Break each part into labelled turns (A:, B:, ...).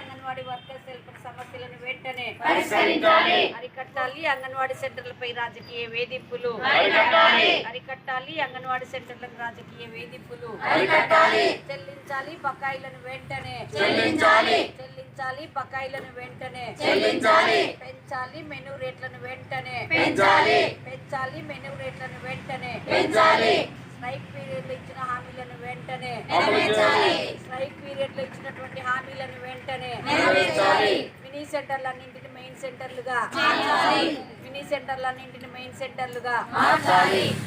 A: Anganwadi workers helper సమస్యలను వెంటనే
B: పరిష్కరించాలి.
A: అరికట్టాలి. అంగన్వాడీ సెంటర్లపై రాజకీయ వేధింపులు
B: అరికట్టాలి.
A: అంగన్వాడీ సెంటర్లకు రాజకీయ వేధింపులు చెల్లించాలి. బకాయిలను వెంటనే
B: చెల్లించాలి.
A: చెల్లించాలి. బకాయిలను వెంటనే
B: చెల్లించాలి.
A: పెంచాలి. మెనూ రేట్లను వెంటనే
B: పెంచాలి.
A: పెంచాలి. మెనూ రేట్లను వెంటనే
B: పెంచాలి.
A: స్ట్రైక్ పీరియడ్ ఇచ్చిన హామీలను వెంటనే
B: నెరవేర్చాలి.
A: స్ట్రైక్ పీరియడ్లో ఇచ్చినటువంటి హామీలను వెంటనే మినీ సెంటర్లన్నింటిని మెయిన్ సెంటర్లుగా మినీ సెంటర్లన్నింటిని మెయిన్ సెంటర్లుగా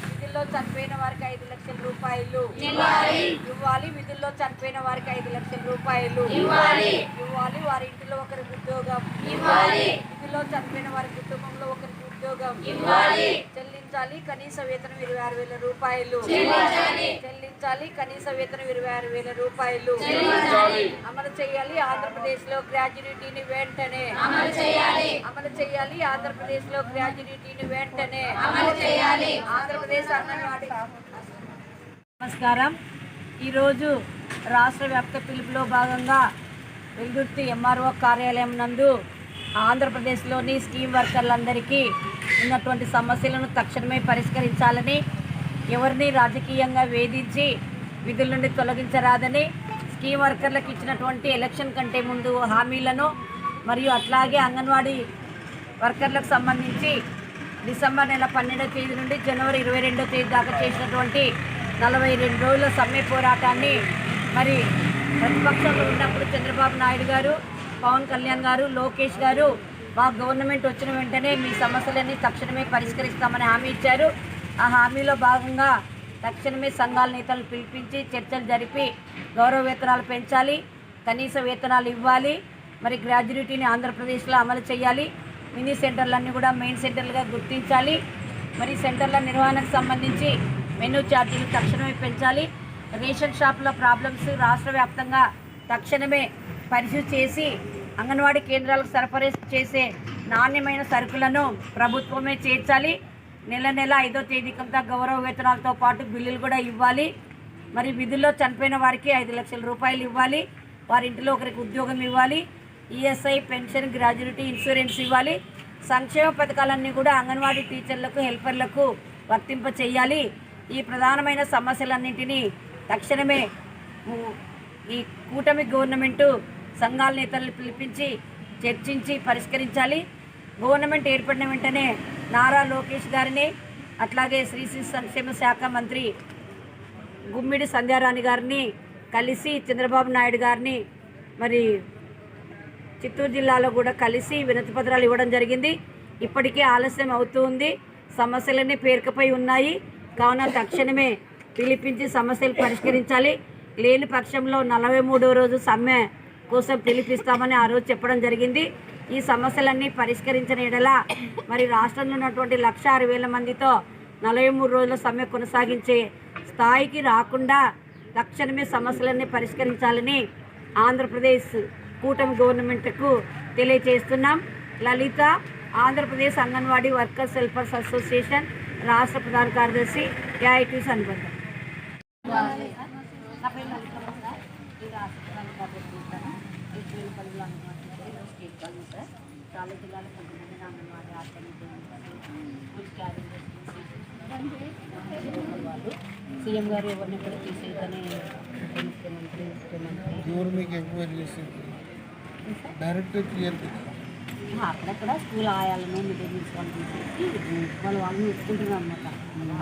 A: విధుల్లో చనిపోయిన వారికి ఐదు లక్షల రూపాయలు
B: ఇవ్వాలి.
A: విధుల్లో చనిపోయిన వారికి ఐదు లక్షల రూపాయలు
B: ఇవ్వాలి.
A: ఇవ్వాలి. వారి ఇంటిలో ఒకరికి ఉద్యోగం
B: ఇవ్వాలి.
A: విధుల్లో చనిపోయిన వారి కుటుంబంలో ఒకరికి ఉద్యోగం
B: ఇవ్వాలి.
A: చెల్లించాలి. కనీస వేతనం ఇరవై ఆరు వేల రూపాయలు.
B: చెల్లించాలి.
A: చెల్లించాలి. కనీస వేతనం ఇరవై ఆరు వేల రూపాయలు.
B: చెల్లించాలి.
A: అమలు చేయాలి ఆంధ్రప్రదేశ్లో గ్రాడ్యుయేటీని వెంటనే.
B: అమలు చేయాలి.
A: అమలు చేయాలి ఆంధ్రప్రదేశ్లో గ్రాడ్యుయేటీని వెంటనే.
B: అమలు చేయాలి.
A: ఆంధ్రప్రదేశ్ అంగన్వాడీ. నమస్కారం. ఈరోజు రాష్ట్ర వ్యాప్త పిలుపులో భాగంగా వెల్దుర్తి ఎంఆర్ఓ కార్యాలయం నందు ఆంధ్రప్రదేశ్లోని స్కీమ్ వర్కర్లందరికీ ఉన్నటువంటి సమస్యలను తక్షణమే పరిష్కరించాలని ఎవరిని రాజకీయంగా వేధించి విధుల నుండి తొలగించరాదని స్కీమ్ వర్కర్లకు ఇచ్చినటువంటి ఎలక్షన్ కంటే ముందు హామీలను మరియు అట్లాగే అంగన్వాడీ వర్కర్లకు సంబంధించి డిసెంబర్ నెల పన్నెండో తేదీ నుండి జనవరి ఇరవై రెండవ తేదీ దాకా చేసినటువంటి నలభై రెండు రోజుల సమ్మె పోరాటాన్ని మరి ప్రతిపక్షంలో ఉన్నప్పుడు చంద్రబాబు నాయుడు గారు పవన్ కళ్యాణ్ గారు లోకేష్ గారు మా గవర్నమెంట్ వచ్చిన వెంటనే మీ సమస్యలన్నీ తక్షణమే పరిష్కరిస్తామని హామీ ఇచ్చారు. ఆ హామీలో భాగంగా తక్షణమే సంఘాల నేతలు పిలిపించి చర్చలు జరిపి గౌరవ వేతనాలు పెంచాలి కనీస వేతనాలు ఇవ్వాలి మరి గ్రాడ్యుయేటీని ఆంధ్రప్రదేశ్లో అమలు చేయాలి మినీ సెంటర్లన్నీ కూడా మెయిన్ సెంటర్లుగా గుర్తించాలి మరి సెంటర్ల నిర్వహణకు సంబంధించి మెనూ ఛార్జీలు తక్షణమే పెంచాలి రేషన్ షాపుల ప్రాబ్లమ్స్ రాష్ట్ర వ్యాప్తంగా తక్షణమే పరిశీలి చేసి అంగన్వాడీ కేంద్రాలకు సరఫరా చేసే నాణ్యమైన సరుకులను ప్రభుత్వమే చేర్చాలి. నెల నెల ఐదో తేదీకంతా గౌరవ వేతనాలతో పాటు బిల్లులు కూడా ఇవ్వాలి. మరి విధుల్లో చనిపోయిన వారికి ఐదు లక్షల రూపాయలు ఇవ్వాలి. వారి ఇంటిలో ఒకరికి ఉద్యోగం ఇవ్వాలి. ఈఎస్ఐ పెన్షన్ గ్రాడ్యుయేటీ ఇన్సూరెన్స్ ఇవ్వాలి. సంక్షేమ పథకాలన్నీ కూడా అంగన్వాడీ టీచర్లకు హెల్పర్లకు వర్తింప చేయాలి. ఈ ప్రధానమైన సమస్యలన్నింటినీ తక్షణమే ఈ కూటమి గవర్నమెంటు సంఘాల నేతలను పిలిపించి చర్చించి పరిష్కరించాలి. గవర్నమెంట్ ఏర్పడిన వెంటనే నారా లోకేష్ గారిని అట్లాగే శ్రీ శ్రీ సంక్షేమ శాఖ మంత్రి గుమ్మిడి సంధ్యారాణి గారిని కలిసి చంద్రబాబు నాయుడు గారిని మరి చిత్తూరు జిల్లాలో కూడా కలిసి వినతి పత్రాలు ఇవ్వడం జరిగింది. ఇప్పటికే ఆలస్యం అవుతూ ఉంది. సమస్యలన్నీ పేరుకపై ఉన్నాయి. కావున తక్షణమే పిలిపించి సమస్యలు పరిష్కరించాలి. లేని పక్షంలో నలభై మూడో రోజు సమ్మె కోసం పిలిపిస్తామని ఆ రోజు చెప్పడం జరిగింది. ఈ సమస్యలన్నీ పరిష్కరించిన ఎడల మరి రాష్ట్రంలో ఉన్నటువంటి లక్ష ఆరు వేల మందితో నలభై మూడు రోజుల సమ్మె కొనసాగించే స్థాయికి రాకుండా తక్షణమే సమస్యలన్నీ పరిష్కరించాలని ఆంధ్రప్రదేశ్ కూటమి గవర్నమెంట్కు తెలియజేస్తున్నాం. Lalitha Andhra Pradesh Anganwadi workers helpers association రాష్ట్ర ప్రధాన కార్యదర్శి ఏఐటీస్ అనుబంధం నా పేరు లలిత సార్ ఈ రాష్ట్ర ప్రధాన కార్యదర్శి ఉంటాను ఎస్పీపల్లి అంగన్వాడీ ఈరోజు స్టేట్ కాలనీ సార్ చాలా జిల్లాలో కొంతమంది అంగన్వాడీ ఆర్గనైజ్ వాళ్ళు సీఎం గారు ఎవరిని కూడా తీసేయదని ముఖ్యమంత్రి ముఖ్యమంత్రి.
C: డైరెక్ట్ క్లియర్
A: అక్కడక్కడ స్కూల్ ఆయాలను మీల్స్ వాళ్ళు తీసేసి వాళ్ళు వాళ్ళని ఎత్తుకుంటున్నారు అనమాట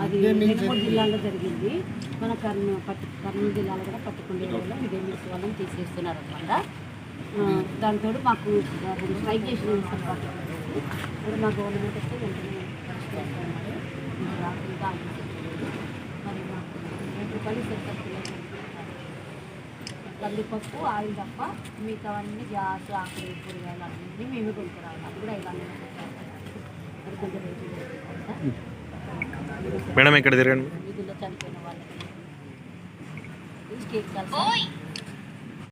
A: అది రెండు మూడు జిల్లాల్లో జరిగింది. మన కర్నూలు పట్టు కర్నూలు జిల్లాలో కూడా పట్టుకుండేలో మీల్స్ వాళ్ళని తీసేస్తున్నారు అనమాట దాంతో మాకు స్ట్రైక్ చేసిన ఇప్పుడు మా గవర్నమెంట్ వస్తే వెంటనే. మరి మాకు రెండు రూపాయలు సెంటర్ కందిపప్పు ఆయిల్ తప్ప మిగతావన్నీ గ్యాస్ ఆకులు కూరగాయలు అన్నీ మేమే కొనుక్కురావాలి అది కూడా ఇలా అది కొంచెం.
D: మేడం ఇక్కడ తిరగండి
A: వీధుల్లో చనిపోయిన వాళ్ళకి